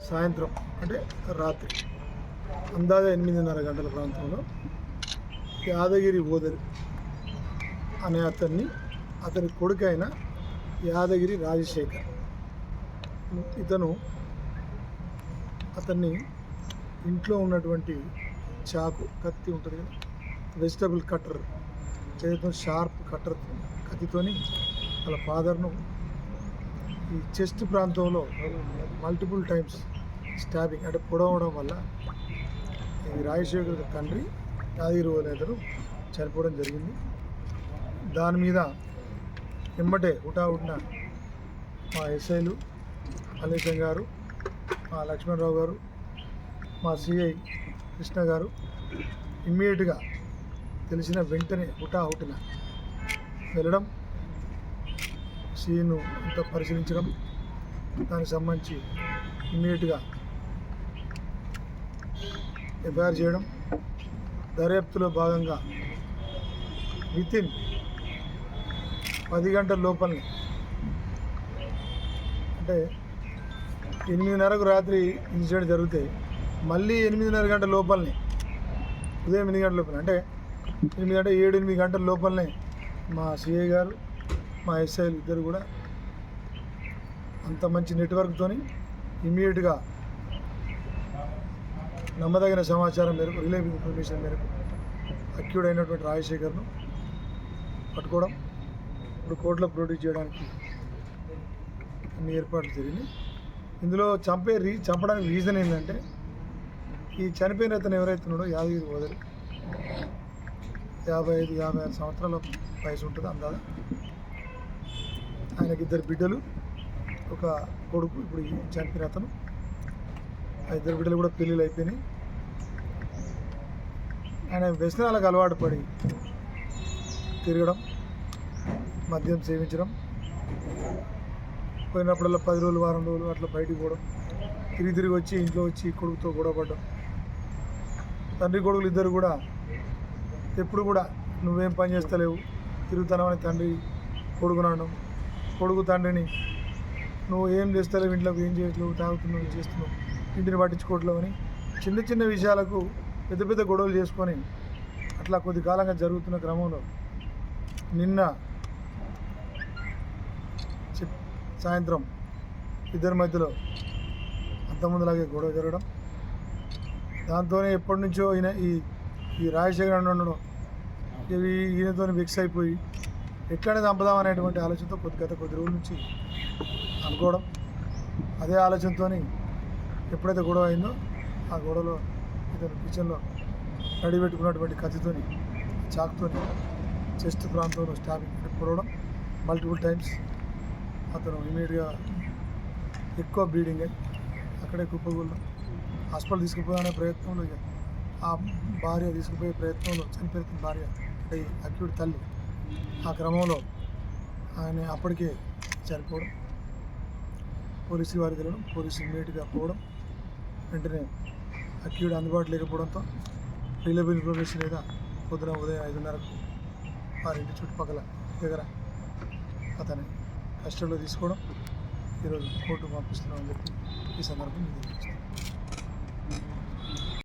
సాయంత్రం అంటే రాత్రి అందాజ ఎనిమిదిన్నర గంటల ప్రాంతంలో యాదగిరి ఓదరి అనే అతన్ని అతని కొడుకైన యాదగిరి రాజశేఖర్. ఇతను అతన్ని ఇంట్లో ఉన్నటువంటి చాకు కత్తి ఉంటుంది కదా వెజిటబుల్ కట్టర్ చేతితో షార్ప్ కట్టర్ కత్తితోని వాళ్ళ ఫాదర్ను ఈ చెస్ట్ ప్రాంతంలో మల్టిపుల్ టైమ్స్ స్టాబింగ్ అంటే పొడవడం వల్ల ఈ రాజశేఖర్ తండ్రి యాదగిరి నేతలు చనిపోవడం జరిగింది. దాని మీద ఎమ్మటే హుటాహుటిన మా ఎస్ఐలు మల్లేశం గారు మా లక్ష్మణరావు గారు మా సిఐ కృష్ణ గారు ఇమ్మీడియట్గా తెలిసిన వెంటనే హుటాహుటిన వెళ్ళడం సీను అంతా పరిశీలించడం దానికి సంబంధించి ఇమ్మీడియట్గా ఎఫ్ఐఆర్ చేయడం దర్యాప్తులో భాగంగా వితిన్ పది గంటల లోపలనే అంటే ఎనిమిదిన్నరకు రాత్రి ఇన్సిడెంట్ జరిగితే మళ్ళీ ఎనిమిదిన్నర గంటల లోపలనే ఉదయం ఎనిమిది గంటల లోపల అంటే ఎనిమిది గంట ఏడు ఎనిమిది గంటల లోపలనే మా సిఐ గారు మా ఎస్ఐలు ఇద్దరు కూడా అంత మంచి నెట్వర్క్తోని ఇమ్మీడియట్గా నమ్మదగిన సమాచారం మేరకు రిలేబుల్ ఇన్ఫర్మేషన్ మేరకు అక్యూడ్ అయినటువంటి రాజశేఖర్ను పట్టుకోవడం ఇప్పుడు కోర్టులో ప్రొడ్యూస్ చేయడానికి అన్ని ఏర్పాట్లు జరిగినాయి. ఇందులో చంపే రీ చంపడానికి రీజన్ ఏంటంటే ఈ చనిపోయిన అతను ఎవరైతే ఉన్నాడో యాదగిరి వదలి యాభై ఐదు యాభై ఆరు సంవత్సరాల వయసు ఉంటుంది అందాజ. ఆయనకి ఇద్దరు బిడ్డలు ఒక కొడుకు ఇప్పుడు చనిపోయిన అతను. ఆ ఇద్దరు బిడ్డలు కూడా పెళ్ళిళ్ళు అయిపోయినాయి. ఆయన వ్యసనాలకు అలవాటు పడి తిరగడం మద్యం సేవించడం పోయినప్పుడల్లా పది రోజులు వారం రోజులు అట్లా బయటికి పోవడం తిరిగి తిరిగి వచ్చి ఇంట్లో వచ్చి కొడుకుతో గొడవపడడం తండ్రి కొడుకులు ఇద్దరు కూడా ఎప్పుడు కూడా నువ్వేం పని చేస్తలేవు తిరుగుతానమని తండ్రి కొడుకునడం కొడుకు తండ్రిని నువ్వు ఏం చేస్తావు ఇంట్లోకి ఏం చేయట్లేవు తాగుతున్నావు చేస్తున్నావు ఇంటిని పట్టించుకోవట్లేవు అని చిన్న చిన్న విషయాలకు పెద్ద పెద్ద గొడవలు చేసుకొని అట్లా కొద్ది కాలంగా జరుగుతున్న క్రమంలో నిన్న సాయంత్రం ఇద్దరి మధ్యలో అంతకుముందులాగే గొడవ జరగడం. దాంతోనే ఎప్పటి నుంచో ఈయన ఈ ఈ రాజశేఖర్ అని ఉండడం. ఇవి ఈయనతో మిక్స్ అయిపోయి ఎట్లనే చంపుదాం అనేటువంటి ఆలోచనతో కొద్ది గత కొద్ది రోజుల నుంచి అనుకోవడం. అదే ఆలోచనతో ఎప్పుడైతే గొడవ అయిందో ఆ గొడవలో ఇతను కిచెన్లో రెడీ పెట్టుకున్నటువంటి కత్తితోని చాక్తోని చెస్ట్ ప్రాంతంలో స్టాపింగ్ పెట్టుకోవడం మల్టిపుల్ టైమ్స్. అతను ఇమీడియట్గా ఎక్కువ బ్లీడింగ్ అయ్యి అక్కడే కుప్పగూళ్ళు హాస్పిటల్ తీసుకుపోయే ప్రయత్నంలో ఆ భార్య తీసుకుపోయే ప్రయత్నంలో చనిపోయిన భార్య అంటే అక్యూట్ తల్లి ఆ క్రమంలో ఆయన అప్పటికే చనిపోవడం. పోలీసు వారికి వెళ్ళడం పోలీసు ఇమ్మీడియట్గా పోవడం వెంటనే అక్యూడ్ అందుబాటు లేకపోవడంతో రిలయబుల్ ఇన్ఫర్మేషన్ లేదా పొద్దున ఉదయం ఐదున్నరకు వారి ఇంటి చుట్టుపక్కల దగ్గర అతని కస్టడీలో తీసుకోవడం ఈరోజు కోర్టు పంపిస్తున్నామని చెప్పి ఈ సందర్భం తెలియజేస్తాను